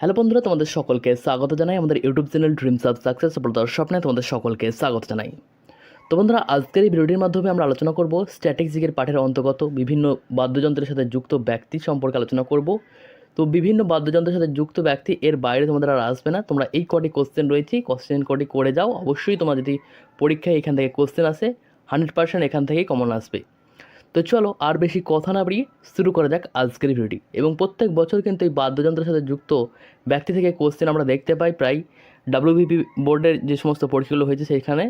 Hello বন্ধুরা, তোমাদের সকলকে স্বাগত জানাই আমাদের YouTube channel dreams of success সফলতার স্বপ্নে তোমাদের সকলকে স্বাগত জানাই। তো বন্ধুরা, আজকের এই ভিডিওটির মাধ্যমে আমরা আলোচনা করব স্ট্যাটিক জিকের পাঠের অন্তর্গত বিভিন্ন বাদ্যযন্ত্রের সাথে যুক্ত ব্যক্তি সম্পর্কে আলোচনা করব। তো বিভিন্ন বাদ্যযন্ত্রের সাথে যুক্ত ব্যক্তি, এর বাইরে তোমাদের আর আসবে না। তোমরা এই কটি কোশ্চেন রয়েছে কোশ্চেন কটি করে যাও। অবশ্যই তোমার যদি পরীক্ষায় এখান থেকে কোশ্চেন আসে হান্ড্রেড পার্সেন্ট এখান থেকেই কমন আসবে। তো চলো আর বেশি কথা না বাড়িয়ে শুরু করা যাক আজকের ভিডিওটি। এবং প্রত্যেক বছর কিন্তু এই বাদ্যযন্ত্রের সাথে যুক্ত ব্যক্তি থেকে কোশ্চেন আমরা দেখতে পাই প্রায় ডাব্লিউবিপি বোর্ডের যে সমস্ত পরীক্ষাগুলো হয়েছে সেইখানে।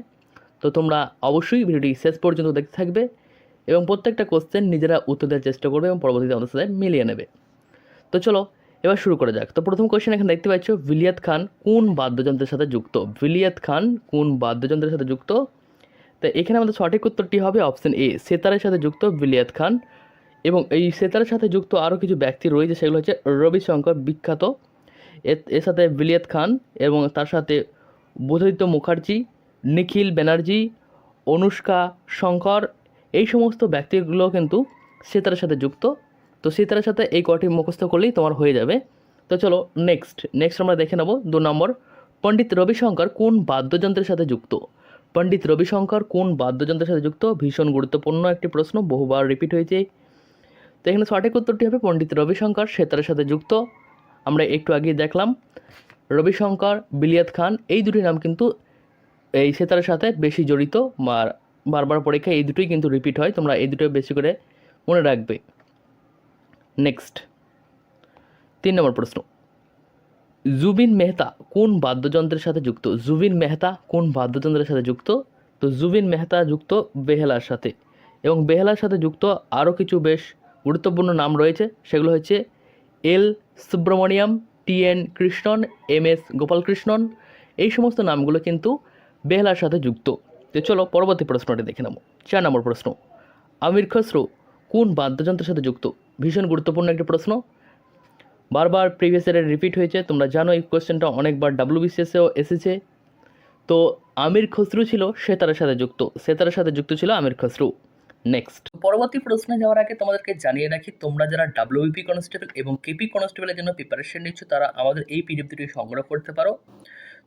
তো তোমরা অবশ্যই ভিডিওটি শেষ পর্যন্ত দেখতে থাকবে এবং প্রত্যেকটা কোশ্চেন নিজেরা উত্তর দেওয়ার চেষ্টা করবে এবং পরবর্তীতে আমাদের সাথে মিলিয়ে নেবে। তো চলো এবার শুরু করা যাক। তো প্রথম কোশ্চেন এখানে দেখতে পাচ্ছ, ভিলিয়াত খান কোন বাদ্যযন্ত্রের সাথে যুক্ত? ভিলিয়াত খান কোন বাদ্যযন্ত্রের সাথে যুক্ত? তো এখানে আমাদের সঠিক উত্তরটি হবে অপশন এ, সেতারের সাথে যুক্ত ভিলিয়াত খান। এবং এই সেতারের সাথে যুক্ত আরও কিছু ব্যক্তি রয়েছে, সেগুলো হচ্ছে রবিশঙ্কর বিখ্যাত। এর- সাথে ভিলিয়াত খান এবং তার সাথে বোধাদিত্য মুখার্জি, নিখিল ব্যানার্জি, অনুষ্কা শঙ্কর, এই সমস্ত ব্যক্তিগুলো কিন্তু সেতারের সাথে যুক্ত। তো সেতারের সাথে এই কটি মুখস্থ করলেই তোমার হয়ে যাবে। তো চলো নেক্সট নেক্সট আমরা দেখে নেব। দু নম্বর, পণ্ডিত রবিশঙ্কর কোন বাদ্যযন্ত্রের সাথে যুক্ত? পণ্ডিত রবিশঙ্কর, কোন বাদ্যযন্ত্রের সাথে যুক্ত? ভীষণ গুরুত্বপূর্ণ একটি প্রশ্ন, বহুবার রিপিট হয়েছে। তো এখানে সঠিক উত্তরটি হবে পণ্ডিত রবিশঙ্কর সেতারের সাথে যুক্ত। আমরা একটু আগে দেখলাম, রবিশঙ্কর, বিলিয়াত খান, এই দুটি নাম কিন্তু এই সেতারের সাথে বেশি জড়িত বারবার পরীক্ষায় এই দুটোই কিন্তু রিপিট হয়, তোমরা এই দুটো বেশি করে মনে রাখবে। নেক্সট তিন নম্বর প্রশ্ন। জুবিন মেহতা কোন বাদ্যযন্ত্রের সাথে যুক্ত? জুবিন মেহতা কোন বাদ্যযন্ত্রের সাথে যুক্ত? তো জুবিন মেহতা যুক্ত বেহেলার সাথে। এবং বেহেলার সাথে যুক্ত আরও কিছু বেশ গুরুত্বপূর্ণ নাম রয়েছে। সেগুলো হচ্ছে L Subramaniam, T N Krishnan, M S Gopalakrishnan. এই সমস্ত নামগুলো কিন্তু বেহেলার সাথে যুক্ত। তো চলো পরবর্তী প্রশ্নটি দেখে নেব চার নম্বর প্রশ্ন, আমির খসরু কোন বাদ্যযন্ত্রের সাথে যুক্ত? ভীষণ গুরুত্বপূর্ণ একটি প্রশ্ন। বারবার প্রিভিয়াস ইয়ারে রিপিট হয়েছে। তোমরা জানো এই কোয়েশ্চেনটা অনেকবার ডাব্লিউবিসিএসেও এসেছে। তো আমির খসরু ছিল সেতারের সাথে যুক্ত। সেতারের সাথে যুক্ত ছিল আমির খসরু। নেক্সট পরবর্তী প্রশ্নে যাওয়ার আগে তোমাদেরকে জানিয়ে রাখি, তোমরা যারা ডাব্লিউপি কনস্টেবল এবং কেপি কনস্টেবলের জন্য প্রিপারেশন নিচ্ছ, তারা আমাদের এই পিডিএফ সংগ্রহ করতে পারো।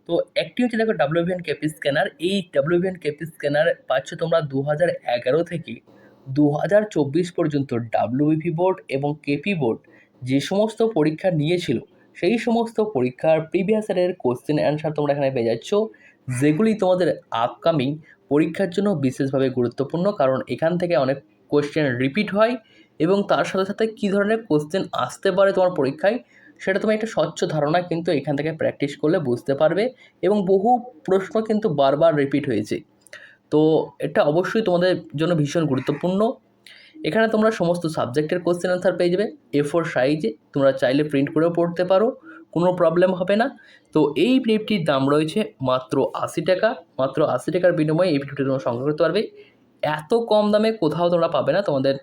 তো একটি হচ্ছে দেখো ডাব্লিউভিএন কেপি স্ক্যানার এই ডাব্লিউভিএন কেপি স্ক্যানার পাচ্ছ তোমরা দু হাজার এগারো থেকে দু হাজার চব্বিশ পর্যন্ত ডাব্লিউপি বোর্ড এবং কেপি বোর্ড যে সমস্ত পরীক্ষা নিয়েছিল, সেই সমস্ত পরীক্ষার প্রিভিয়াস ইয়ারের কোশ্চেন অ্যান্সার তোমরা এখানে পেয়ে যাচ্ছ। যেগুলি তোমাদের আপকামিং পরীক্ষার জন্য বিশেষভাবে গুরুত্বপূর্ণ, কারণ এখান থেকে অনেক কোশ্চেন রিপিট হয় এবং তার সাথে সাথে কী ধরনের কোশ্চেন আসতে পারে তোমার পরীক্ষায়, সেটা তুমি একটা স্বচ্ছ ধারণা কিন্তু এখান থেকে প্র্যাকটিস করলে বুঝতে পারবে এবং বহু প্রশ্ন কিন্তু বারবার রিপিট হয়েছে। তো এটা অবশ্যই তোমাদের জন্য ভীষণ গুরুত্বপূর্ণ। এখানে তোমরা সমস্ত সাবজেক্টের কোশ্চেন অ্যান্সার পেয়ে যাবে। এ ফোর সাইজে তোমরা চাইলে প্রিন্ট করেও পড়তে পারো, কোনো প্রবলেম হবে না। তো এই পিডিএফটির দাম রয়েছে মাত্র আশি টাকা, মাত্র আশি টাকার বিনিময়ে এই পিডিএফটি তোমরা সংগ্রহ করতে পারবে। এত কম দামে কোথাও তোমরা পাবে না, তোমাদের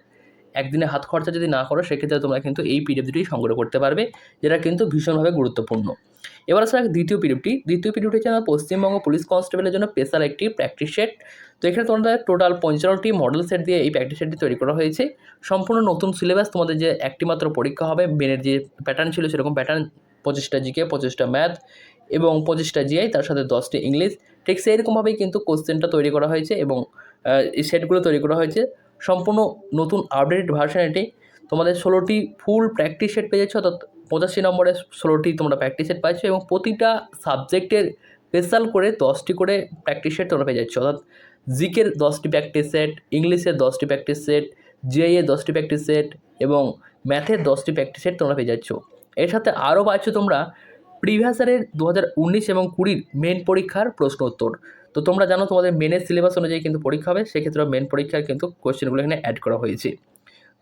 একদিনে হাত খরচা যদি না করো, সেক্ষেত্রে তোমরা কিন্তু এই পিডিএফ দুটি সংগ্রহ করতে পারবে, যেটা কিন্তু ভীষণভাবে গুরুত্বপূর্ণ। এবার আসলে দ্বিতীয় পিডিএফটি দ্বিতীয় পিডিএফটি হচ্ছে আমার পশ্চিমবঙ্গ পুলিশ কনস্টেবলের জন্য স্পেশাল একটি প্র্যাকটিস সেট তো এখানে তোমাদের টোটাল পঞ্চান্নটি মডেল সেট দিয়ে এই প্র্যাকটিস সেটটি তৈরি করা হয়েছে। সম্পূর্ণ নতুন সিলেবাস তোমাদের যে একটি মাত্র পরীক্ষা হবে মেনের যে প্যাটার্ন ছিল সেরকম প্যাটার্ন পঁচিশটা জিকে, পঁচিশটা ম্যাথ এবং পঁচিশটা জিআই তার সাথে দশটি ইংলিশ। ঠিক সেই রকমভাবেই কিন্তু কোশ্চেনটা তৈরি করা হয়েছে এবং এই সেটগুলো তৈরি করা হয়েছে। সম্পূর্ণ নতুন আপডেটেড ভার্সন এটি। তোমাদের ষোলোটি ফুল প্র্যাকটিস সেট পেয়ে যাচ্ছ, অর্থাৎ পঁচাশি নম্বরে ষোলোটি তোমরা প্র্যাকটিস সেট পাচ্ছ এবং প্রতিটা সাবজেক্টের স্পেশাল করে দশটি করে প্র্যাকটিস সেট তোমরা পেয়ে যাচ্ছ। অর্থাৎ জিকের দশটি প্র্যাকটিস সেট ইংলিশের দশটি প্র্যাকটিস সেট জিআই এর দশটি প্র্যাকটিস সেট এবং ম্যাথের দশটি প্র্যাকটিস সেট তোমরা পেয়ে যাচ্ছ। এর সাথে আরও পাচ্ছ তোমরা প্রিভিয়াস ইয়ারের দু হাজার উনিশ এবং কুড়ির মেন পরীক্ষার প্রশ্ন উত্তর। তো তোমরা জানো তোমাদের মেনের সিলেবাস অনুযায়ী কিন্তু পরীক্ষা হবে সেক্ষেত্রে মেন পরীক্ষার কিন্তু কোশ্চেনগুলো এখানে অ্যাড করা হয়েছে।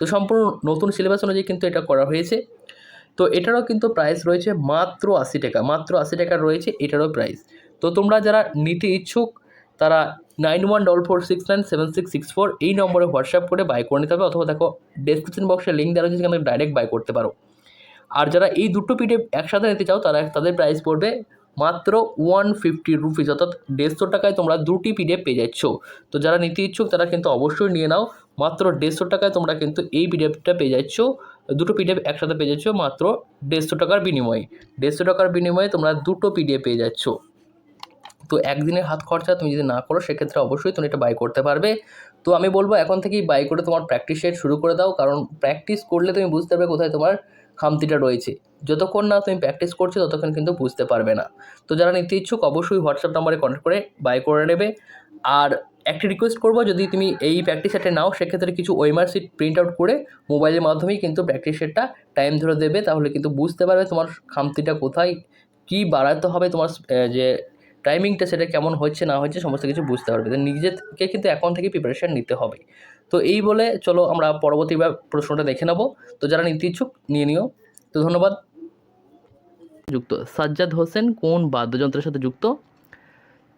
তো সম্পূর্ণ নতুন সিলেবাস অনুযায়ী কিন্তু এটা করা হয়েছে। তো এটারও কিন্তু প্রাইস রয়েছে মাত্র আশি টাকা, মাত্র আশি টাকা রয়েছে এটারও প্রাইস তো তোমরা যারা নিতে ইচ্ছুক, তারা nine one double four six nine seven six six four এই নম্বরে হোয়াটসঅ্যাপ করে বাই করে নিতে হবে, অথবা দেখো ডেসক্রিপশন বক্সে লিঙ্ক দেওয়া রয়েছে সেখানে ডাইরেক্ট বাই করতে পারো। আর যারা এই দুটো পিডিএফ একসাথে নিতে চাও, তারা তাদের প্রাইস পড়বে মাত্র ওয়ান ফিফটি রুপিস অর্থাৎ দেড়শো টাকায় তোমরা দুটি পিডিএফ পেয়ে যাচ্ছ। তো যারা নিতে ইচ্ছুক, তারা কিন্তু অবশ্যই নিয়ে নাও। মাত্র দেড়শো টাকায় তোমরা কিন্তু এই পিডিএফটা পেয়ে যাচ্ছ। দুটো পিডিএফ একসাথে পেয়ে যাচ্ছ মাত্র দেড়শো টাকার বিনিময়ে। দেড়শো টাকার বিনিময়ে তোমরা দুটো পিডিএফ পেয়ে যাচ্ছ। তো একদিনের হাত খরচা তুমি যদি না করো, সেক্ষেত্রে অবশ্যই তুমি এটা বাই করতে পারবে। তো আমি বলব, এখন থেকেই বাই করে তোমার প্র্যাকটিস শুরু করে দাও। কারণ প্র্যাকটিস করলে তুমি বুঝতে পারবে কোথায় তোমার খামতিটা রয়েছে। যতক্ষণ না তুমি প্র্যাকটিস করছ, ততক্ষণ কিন্তু বুঝতে পারবে না। তো যারা নিতে ইচ্ছুক, অবশ্যই হোয়াটসঅ্যাপ নাম্বারে কন্ট্যাক্ট করে বাই করে নেবে। আর একটি রিকোয়েস্ট করব, যদি তুমি এই প্র্যাকটিস সেটে নাও, সেক্ষেত্রে কিছু ওয়েমার সিট প্রিন্ট আউট করে মোবাইলের মাধ্যমেই কিন্তু প্র্যাকটিস সেটটা টাইম ধরে দেবে। তাহলে কিন্তু বুঝতে পারবে তোমার খামতিটা কোথায়, কী বাড়াতে হবে তোমার যে টাইমিংটা সেটা কেমন হচ্ছে, না হচ্ছে সমস্ত কিছু বুঝতে পারবে। তো নিজেকে কিন্তু এখন থেকে প্রিপারেশান নিতে হবে। তো এই বলে চলো আমরা পরবর্তী প্রশ্নটা দেখে নেব। তো যারা নিতে ইচ্ছুক, নিয়ে নিও। তো ধন্যবাদ। যুক্ত। সাজ্জাদ হোসেন কোন বাদ্যযন্ত্রের সাথে যুক্ত?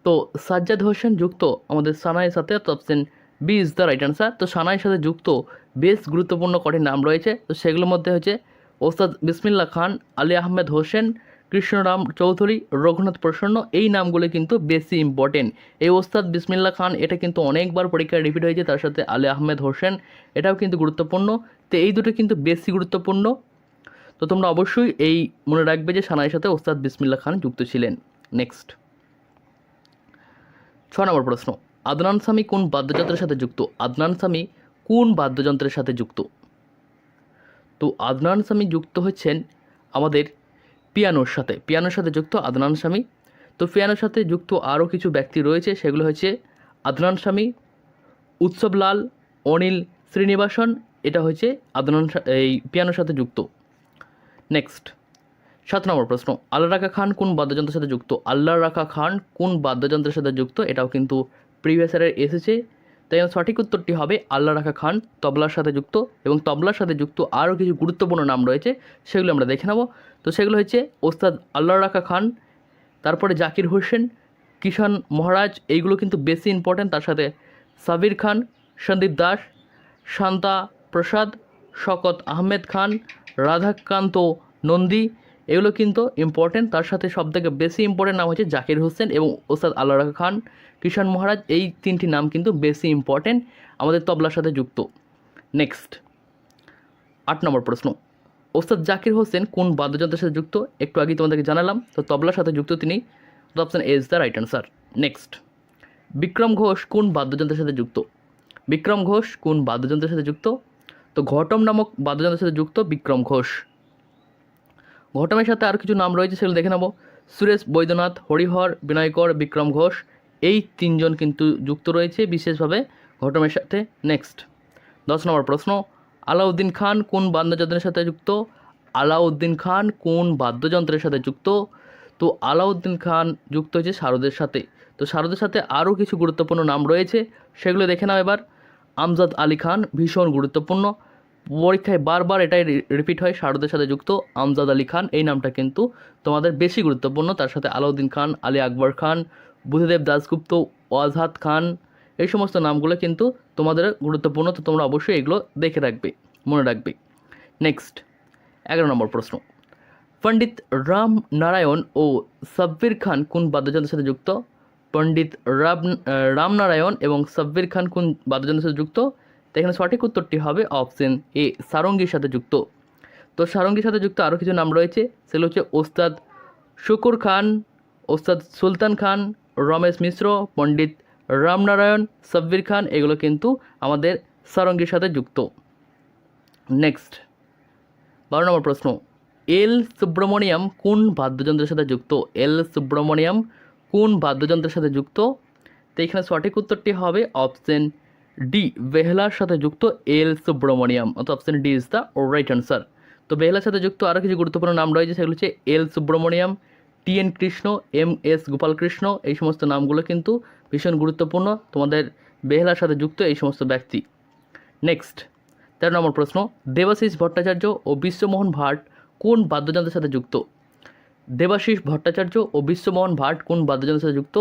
তো সাজ্জাদ হোসেন যুক্ত আমাদের সানাইয়ের সাথে option B is the right answer তো সানাইয়ের সাথে যুক্ত বেশ গুরুত্বপূর্ণ কটি নাম রয়েছে। তো সেগুলোর মধ্যে হচ্ছে ওস্তাদ বিসমিল্লা খান, আলী আহমেদ হোসেন কৃষ্ণরাম চৌধুরী, রঘুনাথ প্রসন্ন, এই নামগুলো কিন্তু বেশি ইম্পর্টেন্ট এই ওস্তাদ বিসমিল্লা খান, এটা কিন্তু অনেকবার পরীক্ষায় রিপিট হয়েছে, তার সাথে আলী আহমেদ হোসেন, এটাও কিন্তু গুরুত্বপূর্ণ। তো এই দুটো কিন্তু বেশি গুরুত্বপূর্ণ। তো তোমরা অবশ্যই এই মনে রাখবে যে সানাইয়ের সাথে ওস্তাদ বিসমিল্লা খান যুক্ত ছিলেন। নেক্সট ছ নম্বর প্রশ্ন। আদনান স্বামী কোন বাদ্যযন্ত্রের সাথে যুক্ত? আদনান স্বামী কোন বাদ্যযন্ত্রের সাথে যুক্ত? তো আদনান স্বামী যুক্ত হচ্ছেন আমাদের পিয়ানোর সাথে। পিয়ানোর সাথে যুক্ত আদনান স্বামী। তো পিয়ানোর সাথে যুক্ত আরও কিছু ব্যক্তি রয়েছে, সেগুলো হচ্ছে আদনান স্বামী উৎসবলাল অনিল শ্রীনিবাসন, এটা হচ্ছে আদনান এই পিয়ানোর সাথে যুক্ত। নেক্সট সাত নম্বর প্রশ্ন, আল্লাহ রাখা খান কোন বাদ্যযন্ত্রের সাথে যুক্ত? আল্লাহ রাখা খান কোন বাদ্যযন্ত্রের সাথে যুক্ত? এটাও কিন্তু প্রিভিয়াস এসেছে। তাই সঠিক উত্তরটি হবে আল্লাহ রাখা খান, তবলার সাথে যুক্ত এবং তবলার সাথে যুক্ত আরও কিছু গুরুত্বপূর্ণ নাম রয়েছে, সেগুলো আমরা দেখে নেব। তো সেগুলো হচ্ছে ওস্তাদ আল্লাহ রাখা খান, তারপরে জাকির হোসেন, কিষান মহারাজ, এইগুলো কিন্তু বেশি ইম্পর্ট্যান্ট তার সাথে সাবির খান, সন্দীপ দাস, শান্তা প্রসাদ, শকত আহমেদ খান রাধাকান্ত নন্দী এগুলো কিন্তু ইম্পর্টেন্ট তার সাথে সবথেকে বেশি ইম্পর্টেন্ট নাম হচ্ছে জাকির হোসেন এবং ওস্তাদ আল্লাহ খান। কিষান মহারাজ, এই তিনটি নাম কিন্তু বেশি ইম্পর্টেন্ট আমাদের তবলার সাথে যুক্ত। নেক্সট আট নম্বর প্রশ্ন। ওস্তাদ জাকির হোসেন কোন বাদ্যযন্ত্রের সাথে যুক্ত? একটু আগেই তোমাদেরকে জানালাম। তো তবলার সাথে যুক্ত তিনি option A is the right answer next Bikram Ghosh কোন বাদ্যযন্ত্রের সাথে যুক্ত? বিক্রম ঘোষ কোন বাদ্যযন্ত্রের সাথে যুক্ত? তো ঘটম নামক বাদ্যযন্ত্রের সাথে যুক্ত বিক্রম ঘোষ। ঘটমের সাথে আর কিছু নাম রয়েছে সেগুলো দেখে নেব। সুরেশ, বৈদ্যনাথ, হরিহর, বিনয়কর, বিক্রম ঘোষ, এই তিনজন কিন্তু যুক্ত রয়েছে বিশেষভাবে ঘটমের সাথে। নেক্সট দশ নম্বর প্রশ্ন, আলাউদ্দিন খান কোন বাদ্যযন্ত্রের সাথে যুক্ত? আলাউদ্দিন খান কোন বাদ্যযন্ত্রের সাথে যুক্ত? তো আলাউদ্দিন খান যুক্ত হয়েছে শারদের সাথে। তো শারদের সাথে আরও কিছু গুরুত্বপূর্ণ নাম রয়েছে, সেগুলো দেখে নাও এবার। আমজাদ আলী খান ভীষণ গুরুত্বপূর্ণ। পরীক্ষায় বারবার এটাই রিপিট হয় শারদের সাথে যুক্ত আমজাদ আলী খান। এই নামটা কিন্তু তোমাদের বেশি গুরুত্বপূর্ণ। তার সাথে আলাউদ্দিন খান, আলী আকবর খান, বুদ্ধদেব দাসগুপ্ত ওয়াজহাত খান, এই সমস্ত নামগুলো কিন্তু তোমাদের গুরুত্বপূর্ণ। তো তোমরা অবশ্যই এগুলো দেখে রাখবে, মনে রাখবে। নেক্সট এগারো নম্বর প্রশ্ন। পণ্ডিত রাম নারায়ণ ও সাব্বির খান কোন বাদ্যযন্ত্রের সাথে যুক্ত? পণ্ডিত রাম রামনারায়ণ এবং সাব্বির খান কোন বাদ্যযন্ত্রের সাথে যুক্ত? তো এখানে সঠিক উত্তরটি হবে অপশন এ সারঙ্গীর সাথে যুক্ত। তো সারঙ্গীর সাথে যুক্ত আরও কিছু নাম রয়েছে, সেগুলো হচ্ছে ওস্তাদ শুকুর খান, ওস্তাদ সুলতান খান, রমেশ মিশ্র, পণ্ডিত রামনারায়ণ, সাব্বির খান, এগুলো কিন্তু আমাদের সারঙ্গীর সাথে যুক্ত। নেক্সট বারো নম্বর প্রশ্ন, এল সুব্রমণিয়াম কোন বাদ্যযন্ত্রের সাথে যুক্ত? এল সুব্রমণিয়াম কোন বাদ্যযন্ত্রের সাথে যুক্ত? তো এখানে সঠিক উত্তরটি হবে অপশন ডি বেহলার সাথে যুক্ত এল সুব্রমণিয়াম, অর্থাৎ option D is the right answer তো বেহলার সাথে যুক্ত আরও কিছু গুরুত্বপূর্ণ নাম রয়েছে, সেগুলো হচ্ছে L Subramaniam T N Krishna M S Gopalakrishna এই সমস্ত নামগুলো কিন্তু ভীষণ গুরুত্বপূর্ণ। তোমাদের বেহলার সাথে যুক্ত এই সমস্ত ব্যক্তি। নেক্সট তেরো নম্বর প্রশ্ন, দেবাশিস ভট্টাচার্য ও বিশ্বমোহন ভাট কোন বাদ্যযন্ত্রের সাথে যুক্ত? দেবাশিস ভট্টাচার্য ও বিশ্বমোহন ভাট কোন বাদ্যযন্ত্রের সাথে যুক্ত?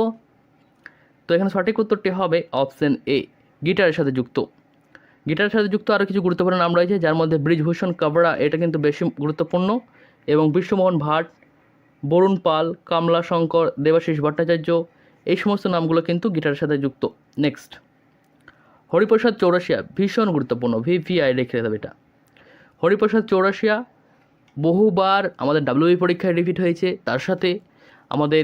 তো এখানে সঠিক উত্তরটি হবে অপশন এ গিটারের সাথে যুক্ত। গিটারের সাথে যুক্ত আরও কিছু গুরুত্বপূর্ণ নাম রয়েছে, যার মধ্যে ব্রিজভূষণ কাবরা এটা কিন্তু বেশি গুরুত্বপূর্ণ, এবং বিশ্বমোহন ভাট, বরুণ পাল, কামলা শঙ্কর, দেবাশিস ভট্টাচার্য, এই সমস্ত নামগুলো কিন্তু গিটারের সাথে যুক্ত। নেক্সট হরিপ্রসাদ চৌরাশিয়া, ভীষণ গুরুত্বপূর্ণ ভিভিআই রেখে দেবে এটা। হরিপ্রসাদ চৌরাশিয়া বহুবার আমাদের ডাব্লিউবি পরীক্ষায় রিপিট হয়েছে, তার সাথে আমাদের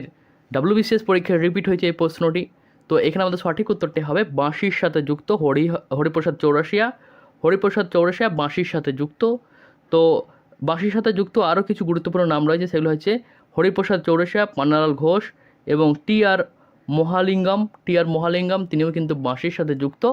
ডাব্লিউবিসিএস পরীক্ষায় রিপিট হয়েছে এই প্রশ্নটি। তো এখানে আমাদের সঠিক উত্তরটি হবে বাঁশির সাথে যুক্ত হরি, হরিপ্রসাদ চৌরাশিয়া হরিপ্রসাদ চৌরাশিয়া বাঁশির সাথে যুক্ত। তো বাঁশির সাথে যুক্ত আরও কিছু গুরুত্বপূর্ণ নাম রয়েছে, সেগুলো হচ্ছে হরিপ্রসাদ চৌরাশিয়া পান্নালাল ঘোষ এবং টি আর মহালিঙ্গম। টি আর মহালিঙ্গম, তিনিও কিন্তু বাঁশির সাথে যুক্ত।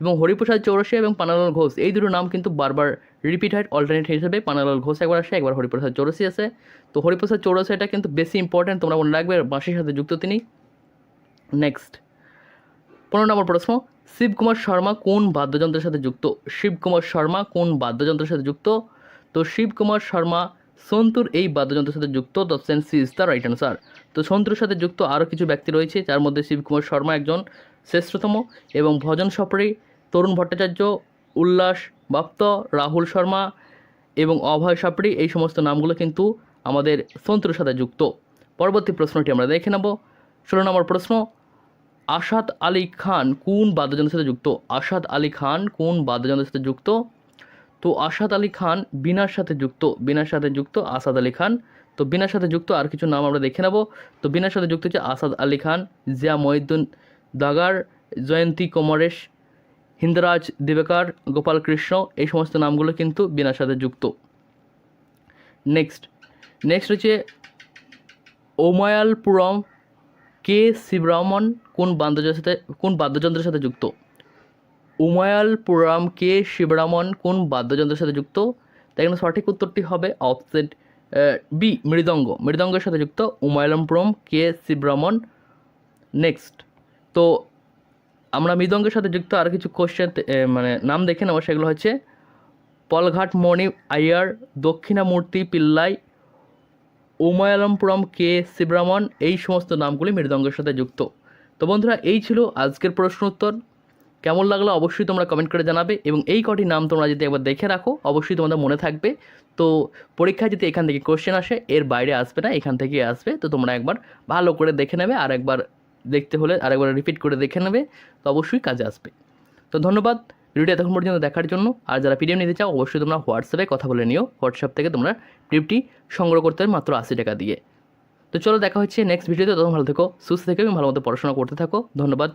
এবং হরিপ্রসাদ চৌরাশিয়া এবং পানালাল ঘোষ, এই দুটো নাম কিন্তু বারবার রিপিট হয় অল্টারনেট হিসেবে পানালাল ঘোষ একবার আসে, একবার হরিপ্রসাদ চৌরাশি আসে। তো হরিপ্রসাদ চৌরাশিটা কিন্তু বেশি ইম্পর্ট্যান্ট তোমরা মনে রাখবে, বাঁশির সাথে যুক্ত তিনি। নেক্সট পনেরো নম্বর প্রশ্ন শিবকুমার শর্মা কোন বাদ্যযন্ত্রের সাথে যুক্ত? শিবকুমার শর্মা কোন বাদ্যযন্ত্রের সাথে যুক্ত? তো শিবকুমার শর্মা, সন্তুর এই বাদ্যযন্ত্রের সাথে যুক্ত? The sense is the right answer তো সন্তুর সাথে যুক্ত আরও কিছু ব্যক্তি রয়েছে, যার মধ্যে শিবকুমার শর্মা একজন শ্রেষ্ঠতম এবং ভজন সপরি তরুণ ভট্টাচার্য, উল্লাস বাপ্ত রাহুল শর্মা এবং অভয় সাপড়ি। এই সমস্ত নামগুলো কিন্তু আমাদের সন্তুর সাথে যুক্ত। পরবর্তী প্রশ্নটি আমরা দেখে নেব। ষোলো নম্বর প্রশ্ন আসাদ আলী খান কোন বাদ্যযন্ত্রের সাথে যুক্ত? আসাদ আলী খান কোন বাদ্যযন্ত্রের সাথে যুক্ত? তো আসাদ আলী খান বিনার সাথে যুক্ত, বিনার সাথে যুক্ত আসাদ আলী খান। তো বিনার সাথে যুক্ত আর কিছু নাম আমরা দেখে নেব। তো বিনার সাথে যুক্ত হচ্ছে আসাদ আলী খান, জিয়া মহিউদ্দিন দাগার, জয়ন্তী কোমরেশ, হিন্দরাজ দিবেকার, গোপাল কৃষ্ণ, এই সমস্ত নামগুলো কিন্তু বিনার সাথে যুক্ত। নেক্সট নেক্সট হচ্ছে ওমায়ালপুরম কে শিবরামন কোন বাদ্যযন্ত্রের সাথে, কোন বাদ্যযন্ত্রের সাথে যুক্ত? উমায়ালপুরম কে শিবরামন কোন বাদ্যযন্ত্রের সাথে যুক্ত? তাই এখানে সঠিক উত্তরটি হবে অপশন বি মৃদঙ্গ। মৃদঙ্গের সাথে যুক্ত উমায়ালমপুরম কে শিবরামন নেক্সট তো আমরা মৃদঙ্গের সাথে যুক্ত আর কিছু কোশ্চেন মানে নাম দেখে নেব। সেগুলো হচ্ছে, পলঘাট, মণি, আইয়ার, দক্ষিণামূর্তি, পিল্লাই উমায়ালমপুরম কে শিবরামন, এই সমস্ত নামগুলি মৃদঙ্গের সাথে যুক্ত। তো বন্ধুরা, এই ছিল আজকের প্রশ্ন উত্তর কেমন লাগল অবশ্যই তোমরা কমেন্ট করে জানাবে এবং এই কটি নাম তোমরা যদি একবার দেখে রাখো, অবশ্যই তোমাদের মনে থাকবে। তো পরীক্ষায় যদি এখান থেকে কোশ্চেন আসে, এর বাইরে আসবে না, এখান থেকে আসবে। তো তোমরা একবার ভালো করে দেখে নেবে, আর একবার দেখতে হলে আরেকবার রিপিট করে দেখে নেবে, তো অবশ্যই কাজে আসবে। তো ধন্যবাদ ভিডিওটি এতক্ষণ পর্যন্ত দেখার জন্য, আর যারা পিডিএফ নিতে চাও, অবশ্যই তোমরা হোয়াটসঅ্যাপে কথা বলে নিও। হোয়াটসঅ্যাপ থেকে তোমরা পিডিএফটি সংগ্রহ করতে মাত্র আশি টাকা দিয়ে। তো চলো দেখা হচ্ছে নেক্সট ভিডিওতে তখন ভালো থেকো, সুস্থ থেকে ভালো মতো পড়াশোনা করতে থাকো। ধন্যবাদ।